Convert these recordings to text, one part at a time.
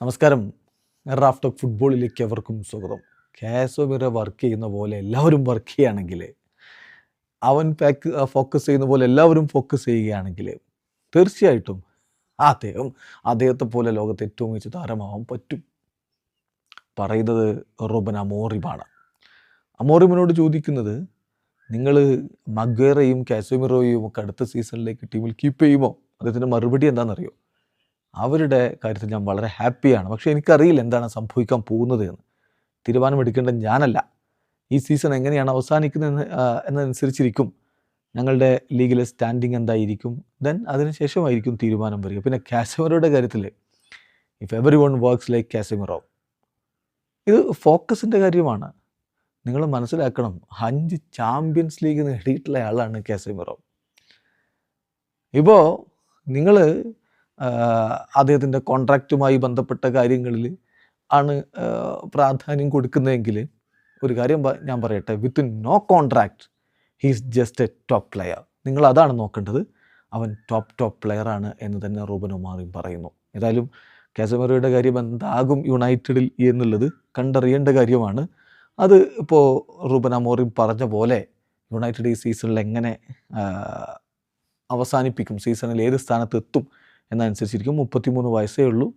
നമസ്കാരം. Raf talk ഫുട്ബോളിലേക്ക് എവർക്കും സ്വാഗതം. കാസോമിറ വർക്ക് ചെയ്യുന്ന പോലെ എല്ലാവരും വർക്ക് ചെയ്യുകയാണെങ്കിൽ അവൻ പാക്ക് ഫോക്കസ് ചെയ്യുന്ന പോലെ എല്ലാവരും ഫോക്കസ് ചെയ്യുകയാണെങ്കിൽ തീർച്ചയായിട്ടും അദ്ദേഹം അദ്ദേഹത്തെ പോലെ ലോകത്തെ ഏറ്റവും മികച്ച താരമാവാൻ പറ്റും. പറയുന്നത് റോബൻ അമോറിമാണ് അമോറിമിനോട് ചോദിക്കുന്നത് നിങ്ങൾ മഗ്വേറയും കാസോമിറോയും ഒക്കെ അടുത്ത സീസണിലേക്ക് ടീമിൽ കീപ്പ് ചെയ്യുമോ? അദ്ദേഹത്തിന്റെ മറുപടി എന്താണെന്നറിയോ? അവരുടെ കാര്യത്തിൽ ഞാൻ വളരെ ഹാപ്പിയാണ്. പക്ഷേ എനിക്കറിയില്ല എന്താണ് സംഭവിക്കാൻ പോകുന്നത് എന്ന്. തീരുമാനമെടുക്കേണ്ടത് ഞാനല്ല. ഈ സീസൺ എങ്ങനെയാണ് അവസാനിക്കുന്നതെന്ന് ആ, എന്നതനുസരിച്ചിരിക്കും ഞങ്ങളുടെ ലീഗിലെ സ്റ്റാൻഡിങ് എന്തായിരിക്കും. ദെൻ അതിനുശേഷമായിരിക്കും തീരുമാനം വരിക. പിന്നെ കാസമിറോയുടെ കാര്യത്തിൽ if everyone works like Casemiro ഇത് ഫോക്കസിന്റെ കാര്യമാണ്. നിങ്ങൾ മനസ്സിലാക്കണം അഞ്ച് ചാമ്പ്യൻസ് ലീഗ് നേടിയിട്ടുള്ള ആളാണ് കാസമിറോ. ഇപ്പോൾ നിങ്ങൾ അദ്ദേഹത്തിന്റെ കോൺട്രാക്റ്റുമായി ബന്ധപ്പെട്ട കാര്യങ്ങളിൽ ആണ് പ്രാധാന്യം കൊടുക്കുന്നതെങ്കിൽ ഒരു കാര്യം ഞാൻ പറയട്ടെ. With no contract he's just a top player നിങ്ങൾ അതാണ് നോക്കേണ്ടത്. അവൻ ടോപ്പ് ടോപ്പ് പ്ലെയറാണ് എന്ന് തന്നെ റൂബൻ ഒമാറിയും പറയുന്നു. ഏതായാലും കാസമറയുടെ കാര്യം എന്താകും യുണൈറ്റഡിൽ എന്നുള്ളത് കണ്ടറിയേണ്ട കാര്യമാണ്. അത് ഇപ്പോൾ റൂബൻ അമോറിയും പറഞ്ഞ പോലെ യുണൈറ്റഡ് ഈ സീസണിൽ എങ്ങനെ അവസാനിപ്പിക്കും? സീസണിൽ ഏത് സ്ഥാനത്ത് എത്തും? എന്നനുസരിച്ചിരിക്കും. മുപ്പത്തിമൂന്ന് വയസ്സേ ഉള്ളൂ.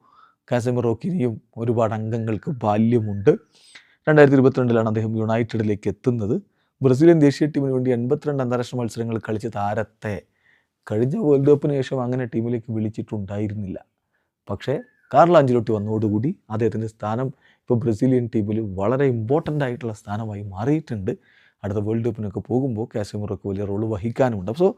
കാസമിറോക്ക് ഒരുപാട് അംഗങ്ങൾക്ക് ബാല്യമുണ്ട്. രണ്ടായിരത്തി ഇരുപത്തിരണ്ടിലാണ് അദ്ദേഹം യുണൈറ്റഡിലേക്ക് എത്തുന്നത്. ബ്രസീലിയൻ ദേശീയ ടീമിന് വേണ്ടി എൺപത്തിരണ്ട് അന്താരാഷ്ട്ര മത്സരങ്ങൾ കളിച്ച താരത്തെ കഴിഞ്ഞ വേൾഡ് കപ്പിന് ശേഷം അങ്ങനെ ടീമിലേക്ക് വിളിച്ചിട്ടുണ്ടായിരുന്നില്ല. പക്ഷേ കാർലോ അഞ്ചിലോട്ടി വന്നതോടുകൂടി അദ്ദേഹത്തിന്റെ സ്ഥാനം ഇപ്പോൾ ബ്രസീലിയൻ ടീമിൽ വളരെ ഇമ്പോർട്ടന്റ് ആയിട്ടുള്ള സ്ഥാനമായി മാറിയിട്ടുണ്ട്. അടുത്ത വേൾഡ് കപ്പിനൊക്കെ പോകുമ്പോൾ കാസമിറോക്ക് വലിയ റോൾ വഹിക്കാനുമുണ്ട്. സോ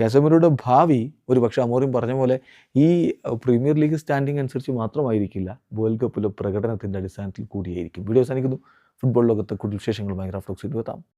കാസമിറോയുടെ ഭാവി ഒരു പക്ഷേ അമോറിയും പറഞ്ഞ പോലെ ഈ പ്രീമിയർ ലീഗ് സ്റ്റാൻഡിംഗ് അനുസരിച്ച് മാത്രമായിരിക്കില്ല. വേൾഡ് കപ്പിലെ പ്രകടനത്തിന്റെ അടിസ്ഥാനത്തിൽ കൂടിയായിരിക്കും. വീഡിയോ അവസാനിക്കുന്നു. ഫുട്ബോൾ ലോകത്തെ കൂടുതൽ വിശേഷങ്ങളുമായി റഫ്ലോക്സ് എത്താം.